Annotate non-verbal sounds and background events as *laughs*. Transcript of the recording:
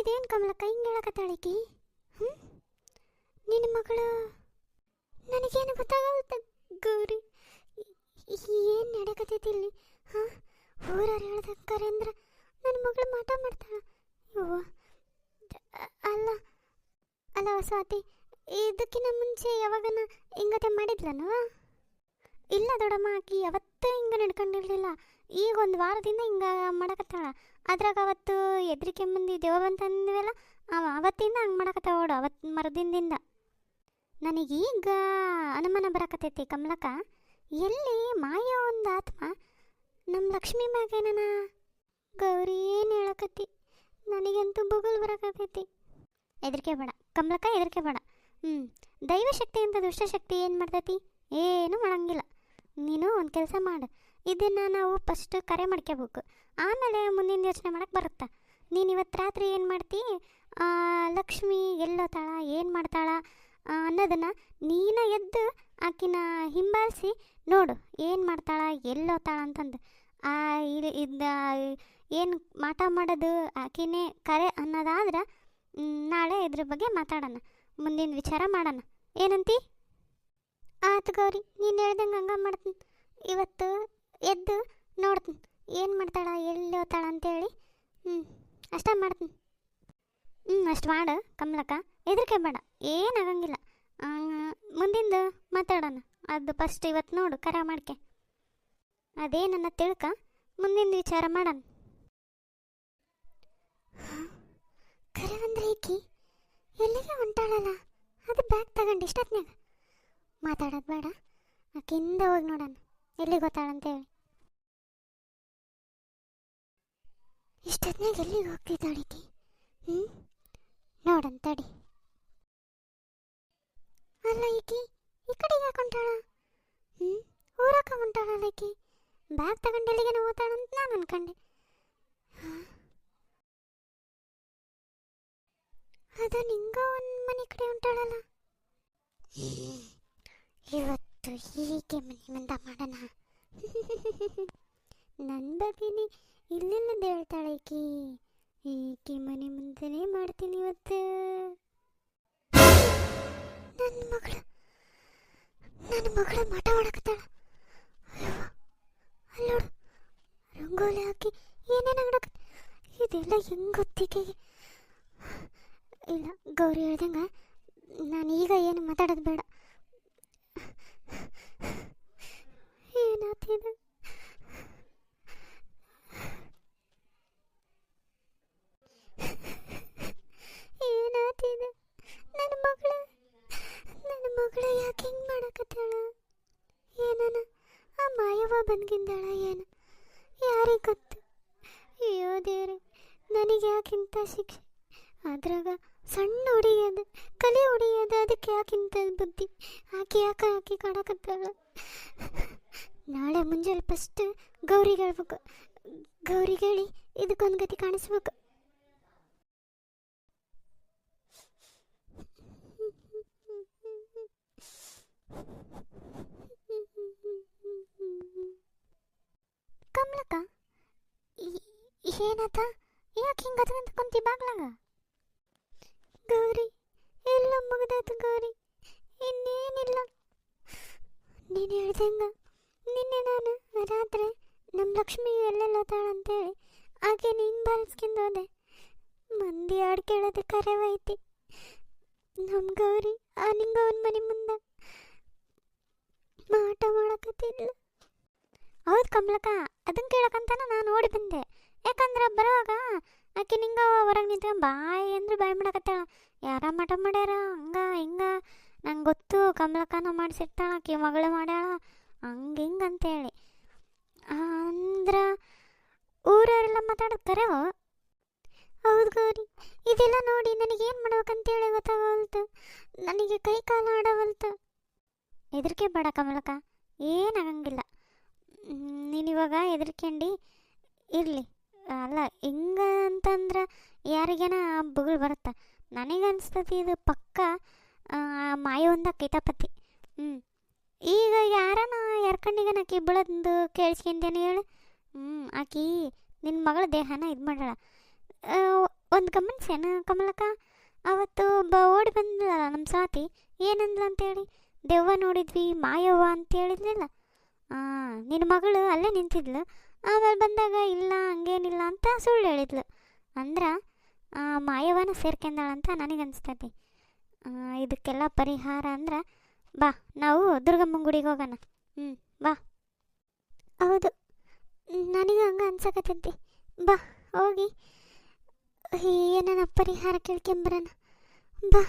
ಇದೇನು ಕಮಲಕ್ಕ ಹಿಂಗೆ ಹೇಳಕತ್ತಾಳಿಕಿ ಹ್ಞೂ ನಿನ್ನ ಮಗಳು ನನಗೇನು ಗೊತ್ತಾಗುತ್ತೆ ಗೌರಿ? ಏನು ನಡೆಕತೈತಿ ಇಲ್ಲಿ? ಹಾಂ? ಊರವ್ರು ಹೇಳ್ದಕ್ಕಾರೆ ಅಂದ್ರೆ ನನ್ನ ಮಗಳು ಮಾಟ ಮಾಡ್ತಾಳ. ಯವ್ವ ಅಲ್ಲ ಅಲ್ಲ ಸ್ವಾತಿ ಇದಕ್ಕಿಂತ ಮುಂಚೆ ಯಾವಾಗನ ಹಿಂಗತೆ ಮಾಡಿದ್ಲನವ ಇಲ್ಲ ದೊಡಮ್ಮ ಆಕಿ ಯಾವತ್ತೂ ಹಿಂಗೆ ನಡ್ಕೊಂಡಿರ್ಲಿಲ್ಲ. ಈಗ ಒಂದು ವಾರದಿಂದ ಹಿಂಗೆ ಮಾಡಕತ್ತಾಳ. ಅದ್ರಾಗ ಅವತ್ತು ಎದ್ರಿಕೆ ಮಂದಿ ದೇವ ಬಂತಂದ್ವಲ್ಲ ಅವ ಅವತ್ತಿಂದ ಹಂಗೆ ಮಾಡಕತ್ತಾವ ನೋಡು ಅವತ್ತು ಮರದಿಂದಿಂದ ನನಗೀಗ ಅನುಮಾನ ಬರಕತ್ತೈತಿ ಕಮಲಕ್ಕ. ಎಲ್ಲಿ ಮಾಯ ಒಂದು ಆತ್ಮ ನಮ್ಮ ಲಕ್ಷ್ಮಿ ಮ್ಯಾಗೇನ ಗೌರಿ ಏನು ಹೇಳಕತ್ತಿ? ನನಗಂತೂ ಬುಗುಲ್ ಬರಕತ್ತೈತಿ. ಹೆದರಿಕೆ ಬೇಡ, ಕಮಲಕ್ಕ ಹೆದರಿಕೆ ಬೇಡ. ಹ್ಞೂ ದೈವಶಕ್ತಿ ಅಂತ ದುಷ್ಟಶಕ್ತಿ ಏನು ಮಾಡ್ತೈತಿ? ಏನು ಮಾಡಂಗಿಲ್ಲ. ನೀನು ಒಂದು ಕೆಲಸ ಮಾಡು. ಇದನ್ನು ನಾವು ಫಸ್ಟ್ ಕರೆ ಮಾಡ್ಕೋಬೇಕು ಆಮೇಲೆ ಮುಂದಿನ ಯೋಚನೆ ಮಾಡಕ್ಕೆ ಬರುತ್ತಾ? ನೀನು ಇವತ್ತು ರಾತ್ರಿ ಏನು ಮಾಡ್ತಿ? ಲಕ್ಷ್ಮಿ ಎಲ್ಲೋತಾಳ? ಏನು ಮಾಡ್ತಾಳ? ಅನ್ನೋದನ್ನು ನೀನ ಎದ್ದು ಆಕಿನ ಹಿಂಬಾಲಿಸಿ ನೋಡು, ಏನು ಮಾಡ್ತಾಳ, ಎಲ್ಲೋತಾಳ ಅಂತಂದು. ಆ, ಇದ ಏನು ಮಾಟ ಮಾಡೋದು ಆಕಿನೇ ಕರೆ ಅನ್ನೋದಾದ್ರೆ ನಾಳೆ ಇದ್ರ ಬಗ್ಗೆ ಮಾತಾಡೋಣ. ಮುಂದಿನ ವಿಚಾರ ಮಾಡೋಣ. ಏನಂತಿ? ಆತು ಗೌರಿ, ನೀನು ಹೇಳ್ದಂಗೆ ಹಂಗ ಮಾಡ್ತೀನಿ ಇವತ್ತು ಎದ್ದು ನೋಡ್ತೀನಿ. ಏನು ಮಾಡ್ತಾಳ, ಎಲ್ಲಿ ಹೋಗ್ತಾಳ ಅಂತೇಳಿ. ಹ್ಞೂ ಅಷ್ಟೇ ಮಾಡ್ತೀನಿ. ಹ್ಞೂ ಅಷ್ಟು ಮಾಡು ಕಮಲಕ್ಕ. ಹೆದರಿಕೆ ಬೇಡ ಏನಾಗಂಗಿಲ್ಲ ಮುಂದಿಂದು ಮಾತಾಡೋಣ. ಅದು ಫಸ್ಟ್ ಇವತ್ತು ನೋಡು, ಕರ ಮಾಡ್ಕೆ. ಅದೇನನ್ನ ತಿಳ್ಕ ಮುಂದಿನ ವಿಚಾರ ಮಾಡೋಣ. ಕರೆ ಅಂದ್ರೆ ಈಕಿ ಎಲ್ಲಿಗೆ ಹೊಂಟಾಳಲ್ಲ? ಅದು ಬ್ಯಾಗ್ ತಗೊಂಡು ಇಷ್ಟೊತ್ನಾಗ ಮಾತಾಡೋದು ಬೇಡ. ಆಕಿಂದ ಹೋಗಿ ನೋಡೋಣ. ಎಲ್ಲಿ ಗೊತ್ತಾಳಂತೇಳಿ? ಇಷ್ಟೊತ್ನಾಗ ಎಲ್ಲಿಗೆ ಹೋಗ್ತಿದ್ದಾಳೆ ಈಕಿ? ಹ್ಞೂ ನೋಡಂತಡಿ ಅಲ್ಲ ಈಕಿ, ಈ ಕಡೆಗೆ ಯಾಕೆ ಹೊಂಟಾಳ? ಹ್ಞೂ ಊರಕ್ಕ ಹೊಂಟಾಳಲ್ಲ ಈಕಿ? ಬ್ಯಾಗ್ ತಗೊಂಡು ಎಲ್ಲಿಗೆ ಹೋಗ್ತಾಳಂತ ನಾನು ಅನ್ಕೊಂಡೆ. ಅದ ನಿಂಗ ಒಂದು ಮನೆ ಕಡೆ ಹೊಂಟಾಳಲ್ಲ? ಇವತ್ತು ಹೀಗೆ ಮನೆಯಿಂದ ಮಾಡೋಣ. *laughs* ನನ್ನ ಬಗ್ಗೆನೇ ಇಲ್ಲೆಲ್ಲದ ಹೇಳ್ತಾಳೆ ಈಕಿ. ಮನೆ ಮುಂದೆನೇ ಮಾಡ್ತೀನಿ ಇವತ್ತು. ನನ್ನ ಮಗಳು ನನ್ನ ಮಗಳು ಮಠ ಹೊಡಕತ್ತಾಳ ಅಲ್ಲೋಡು ರಂಗೋಲಿ ಹಾಕಿ ಏನೇನು ಹೊಡಕ ಇದೆಲ್ಲ ಹೆಂಗ್ ಗೊತ್ತಿಗೆ? ಇಲ್ಲ, ಗೌರಿ ಹೇಳ್ದಂಗ ನಾನು ಈಗ ಏನು ಮಾತಾಡೋದು ಬೇಡ. ಏನಾಗ್ತಿದೆ ಏನಾಗ್ತಿದೆ ನನ್ನ ಮಗಳ ನನ್ನ ಮಗಳ ಯಾಕೆ ಹಿಂಗೆ ಮಾಡಕತ್ತಾಳ? ಏನನ? ಆ ಮಾಯವ್ವ ಬಂದ್ಗಿಂದಾಳ ಏನು? ಯಾರಿಗೆ ಗೊತ್ತು? ಅಯ್ಯೋ ದೇವ್ರಿ, ನನಗೆ ಯಾಕಿಂತ ಶಿಕ್ಷೆ? ಅದ್ರಾಗ ಸಣ್ಣ ಹುಡುಗಿಯದು, ಕಲೆ ಹುಡುಗಿಯದು, ಅದಕ್ಕೆ ಯಾಕಿಂತ ಬುದ್ಧಿ? ಆಕೆ ಯಾಕೆ ಆಕೆ ಕಾಡಕತ್ತಾಳ ನಾಳೆ ಮುಂಜಾನೆ ಫಸ್ಟ್ ಗೌರಿಗೆ ಹೇಳ್ಬೇಕು. ಗೌರಿಗೆ ಹೇಳಿ ಇದಕ್ಕೊಂದು ಗತಿ ಕಾಣಿಸ್ಬೇಕು. ಕಮಲಕ್ಕ ಏನಾತ? ಯಾಕೆ ಹಿಂಗೆ ಅಂತ ಕುಂತಿ ಬಾಗ್ಲಾಗ? ಗೌರಿ, ಎಲ್ಲ ಮುಗ್ದಾತು ಗೌರಿ. ಇನ್ನೇನಿಲ್ಲ. ನೀನು ಹೇಳ್ದಂಗ ನಿನ್ನೆ ನಾನು ರಾತ್ರಿ ನಮ್ಮ ಲಕ್ಷ್ಮಿ ಎಲ್ಲೆಲ್ಲ ಅಂತೇಳಿ ಆಕೆ ನಿಂಗೆ ಬಾರಿಸ್ಕೊಂಡು ಹೋದೆ. ಮಂದಿ ಹಾಡು ಕೇಳೋದು ಕರೆವೈತಿ ನಮ್ಮ ಗೌರಿ, ಆ ನಿಂಗ ಅವನ ಮನೆ ಮುಂದೆ ಮಾಟ ಮಾಡಕತ್ತಿಲ್ಲ ಹೌದು ಕಮಲಕ್ಕ ಅದನ್ನ ಕೇಳಕ್ಕಂತಾನ ನಾನು ನೋಡಿ ಬಂದೆ. ಯಾಕಂದ್ರೆ ಬರುವಾಗ ಆಕೆ ನಿಂಗ ಹೊರಗೆ ನಿಂತ್ಕೊಂಡು ಬಾಯಿ ಅಂದ್ರೆ ಬಾಯಿ ಮಾಡಕತ್ತಾಳ. ಯಾರ ಮಠ ಮಾಡ್ಯಾರ, ಹಂಗ ಹಿಂಗ? ನಂಗೆ ಗೊತ್ತು ಕಮಲಕ್ಕನ ಮಾಡಿಸಿರ್ತಾಳ, ಆಕೆ ಮಗಳು ಮಾಡ್ಯಾಳ. ಹಂಗೆ ಹಿಂಗೆ ಅಂತೇಳಿ ಅಂದ್ರೆ ಊರವರೆಲ್ಲ ಮಾತಾಡೋದು ಕರೆವ ಹೌದು ಗೌರಿ. ಇದೆಲ್ಲ ನೋಡಿ ನನಗೇನು ಮಾಡ್ಬೇಕಂತೇಳಿ ಗೊತ್ತಾಗವಲ್ತು ನನಗೆ ಕೈ ಕಾಲು ಆಡವಲ್ತು ಹೆದರಿಕೆ ಬೇಡ ಕಮಲಕ ಏನಾಗಂಗಿಲ್ಲ. ನೀನಿವಾಗ ಹೆದರ್ಕೊಂಡು, ಇರಲಿ. ಅಲ್ಲ ಹಿಂಗ ಅಂತಂದ್ರೆ ಯಾರಿಗೇನ ಬುಗುಳು ಬರುತ್ತೆ. ನನಗನ್ಸ್ತತಿ ಇದು ಪಕ್ಕ ಮಾಯವೊಂದ ಕೈತಾಪತಿ. ಹ್ಞೂ ಈಗ ಯಾರನ ಯಾರ್ಕಂಡಿಗೆ ಆಕಿ ಬೀಳೋದು ಹೇಳು. ಹ್ಞೂ ಆಕಿ ನಿನ್ನ ಮಗಳ ದೇಹನ ಇದು ಮಾಡಳ ಒಂದು ಗಮನಿಸೇನ ಕಮಲಕ್ಕ? ಅವತ್ತು ಬ ಓಡಿ ಬಂದ್ಲಲ್ಲ ನಮ್ಮ ಸಾತಿ ಏನಂದ್ಲ ಅಂತೇಳಿ? ದೆವ್ವ ನೋಡಿದ್ವಿ, ಮಾಯವ್ವ ಅಂತ ಹೇಳಿದ್ಲಿಲ್ಲ ನಿನ್ನ ಮಗಳು ಅಲ್ಲೇ ನಿಂತಿದ್ಲು. ಆಮೇಲೆ ಬಂದಾಗ ಇಲ್ಲ, ಹಂಗೇನಿಲ್ಲ ಅಂತ ಸುಳ್ಳು ಹೇಳಿದ್ಲು. ಅಂದ್ರೆ ಮಾಯವ್ವನ ಸೇರ್ಕೊಂಡಾಳಂತ ನನಗೆ ಅನಿಸ್ತೈತಿ. ಇದಕ್ಕೆಲ್ಲ ಪರಿಹಾರ ಅಂದ್ರೆ, ಬಾ, ನಾವು ದುರ್ಗಮ್ಮನ ಗುಡಿಗೆ ಹೋಗೋಣ. ಹ್ಞೂ ಬಾ. ಹೌದು ನನಗೆ ಹಂಗೆ ಅನ್ಸಕತ್ತೈತಿ. ಬಾ ಹೋಗಿ. ಏನನ ಪರಿಹಾರ ಕೇಳ್ಕೊಂಬರೋಣ ಬಾ.